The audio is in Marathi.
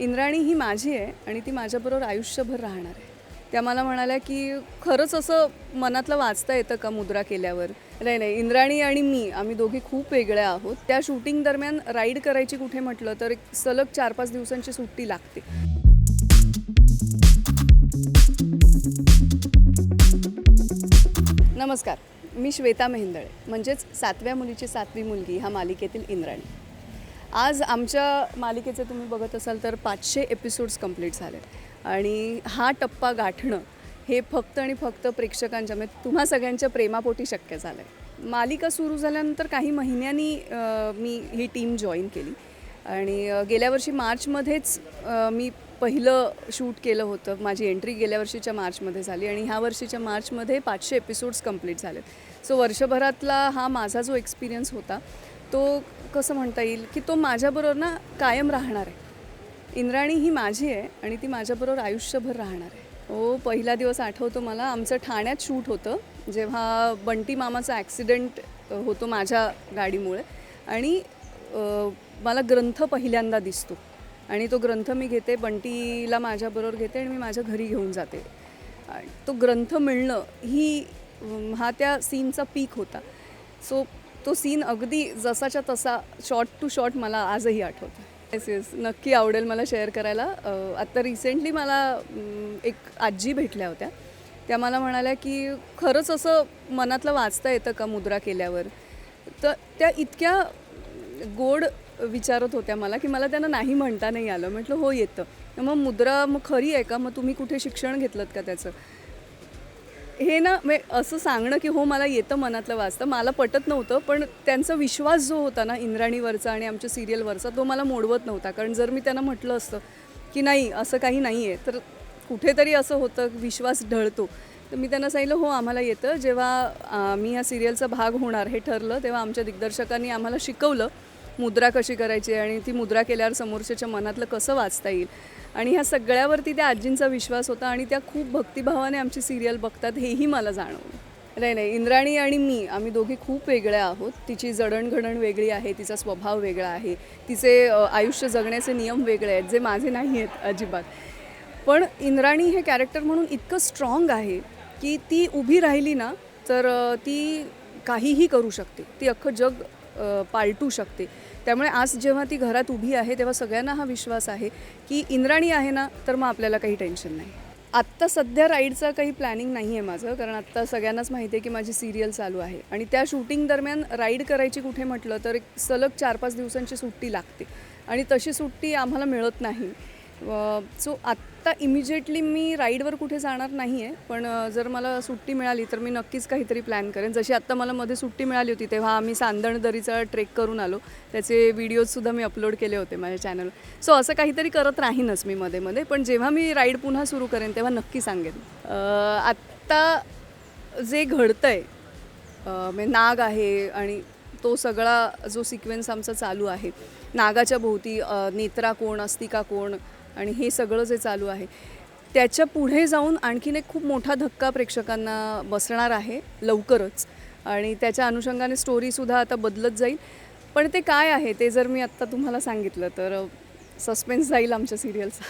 इंद्राणी ही माझी आहे आणि ती माझ्याबरोबर आयुष्यभर राहणार आहे. त्या मला म्हणाल्या की खरंच असं मनातलं वाचता येतं का मुद्रा केल्यावर? नाही नाही इंद्राणी आणि मी आम्ही दोघी खूप वेगळ्या आहोत. त्या शूटिंग दरम्यान राईड करायची कुठे म्हटलं तर एक सलग चार पाच दिवसांची सुट्टी लागते. नमस्कार मी श्वेता मेहेंदळे म्हणजेच सातव्या मुलीची सातवी मुलगी ह्या मालिकेतील इंद्राणी. आज आमच्या मालिकेचे तुम्ही बघत असाल तर पाचशे एपिसोड्स कंप्लीट झाले आणि हा टप्पा गाठणं हे फक्त आणि फक्त प्रेक्षकांच्या म्हणजे तुम्हा सगळ्यांच्या प्रेमापोटी शक्य झालं आहे मालिका सुरू झाल्यानंतर काही महिन्यांनी मी ही टीम जॉईन केली. आणि गेल्या वर्षी मार्चमध्येच मी पहिलं शूट केलं होतं. माझी एंट्री गेल्या वर्षीच्या मार्चमध्ये झाली आणि ह्या वर्षीच्या मार्चमध्ये पाचशे एपिसोड्स कंप्लीट झाले सो वर्षभरातला हा माझा जो एक्सपिरियन्स होता तो कसं म्हणता येईल की तो माझ्याबरोबर ना कायम राहणार आहे. इंद्राणी ही माझी आहे आणि ती माझ्याबरोबर आयुष्यभर राहणार आहे. हो पहिला दिवस आठवतो मला आमचं ठाण्यात शूट होतं जेव्हा बंटी मामाचा ॲक्सिडेंट होतो माझ्या गाडीमुळे. आणि मला ग्रंथ पहिल्यांदा दिसतो. आणि तो ग्रंथ मी घेते बंटीला माझ्याबरोबर घेते आणि मी माझ्या घरी घेऊन जाते. तो ग्रंथ मिळणं ही हा त्या सीनचा पीक होता. सो तो सीन अगदी जसाच्या तसा शॉर्ट टू शॉर्ट मला आजही आठवतो येस येस नक्की आवडेल मला शेअर करायला. आत्ता रिसेंटली मला एक आजी भेटल्या होत्या. त्या मला म्हणाल्या की खरंच असं मनातलं वाचता येतं का मुद्रा केल्यावर? तर त्या इतक्या गोड विचारत होत्या मला की मला त्यांना नाही म्हणता नाही आलं. म्हटलं हो येतं. मग मुद्रा मग खरी आहे का? मग तुम्ही कुठे शिक्षण घेतलं का त्याचं? हे ना म्हणजे असं सांगणं की हो मला येतं मनातलं वाचतं. मला पटत नव्हतं पण त्यांचा विश्वास जो होता ना इंद्राणीवरचा आणि आमच्या सिरियलवरचा तो मला मोडवत नव्हता. कारण जर मी त्यांना म्हटलं असतं की नाही असं काही नाही आहे तर कुठेतरी असं होतं विश्वास ढळतो. तर मी त्यांना सांगितलं हो आम्हाला येतं. जेव्हा मी ह्या सिरियलचा भाग होणार हे ठरलं. तेव्हा आमच्या दिग्दर्शकांनी आम्हाला शिकवलं. मुद्रा कशी करायची आणि ती मुद्रा केल्यावर समोरच्याच्या मनातलं कसं वाचता येईल? आणि ह्या सगळ्यावरती त्या आजींचा विश्वास होता आणि त्या खूप भक्तिभावाने आमची सिरियल बघतात हेही मला जाणवलं. नाही नाही इंद्राणी आणि मी आम्ही दोघी खूप वेगळ्या आहोत. तिची जडणघडण वेगळी आहे तिचा स्वभाव वेगळा आहे तिचे आयुष्य जगण्याचे नियम वेगळे आहेत जे माझे नाही आहेत अजिबात. पण इंद्राणी हे कॅरेक्टर म्हणून इतकं स्ट्रॉंग आहे की ती उभी राहिली ना तर ती काहीही करू शकते. ती अख्खं जग पालटू शकते. त्यामुळे आज जेव्हा ती घरात उभी आहे तेव्हा सगळ्यांना हा विश्वास आहे की इंद्राणी आहे ना तर मग आपल्याला काही टेन्शन नाही. आत्ता सध्या राईडचं काही प्लॅनिंग नाही आहे माझं कारण आत्ता सगळ्यांनाच माहिती आहे की माझी सिरियल चालू आहे. आणि त्या शूटिंग दरम्यान राईड करायची कुठे म्हटलं तर एक सलग चार पाच दिवसांची सुट्टी लागते. आणि तशी सुट्टी आम्हाला मिळत नाही. सो आत्ता आत्ता इमिजिएटली मी राईडवर कुठे जाणार नाही आहे पण जर मला सुट्टी मिळाली तर मी नक्कीच काहीतरी प्लॅन करेन. जशी आत्ता मला मध्ये सुट्टी मिळाली होती तेव्हा आम्ही सांदण दरीचा ट्रेक करून आलो. त्याचे व्हिडिओजसुद्धा मी अपलोड केले होते माझ्या चॅनलवर सो असं काहीतरी करत राहीनच मी मध्ये मध्ये पण जेव्हा मी राईड पुन्हा सुरू करेन तेव्हा नक्की सांगेन. आत्ता जे घडतं आहे म्हणजे नाग आहे आणि तो सगळा जो सिक्वेन्स आमचा चालू आहे नागाच्या भोवती नेत्रा कोण अस्तिका कोण आणि हे सगळं जे चालू आहे त्याच्या पुढे जाऊन आणखीन एक खूप मोठा धक्का प्रेक्षकांना बसणार आहे लवकरच. आणि त्याच्या अनुषंगाने स्टोरीसुद्धा आता बदलत जाईल. पण ते काय आहे ते जर मी आत्ता तुम्हाला सांगितलं तर सस्पेन्स जाईल आमच्या सिरियलचा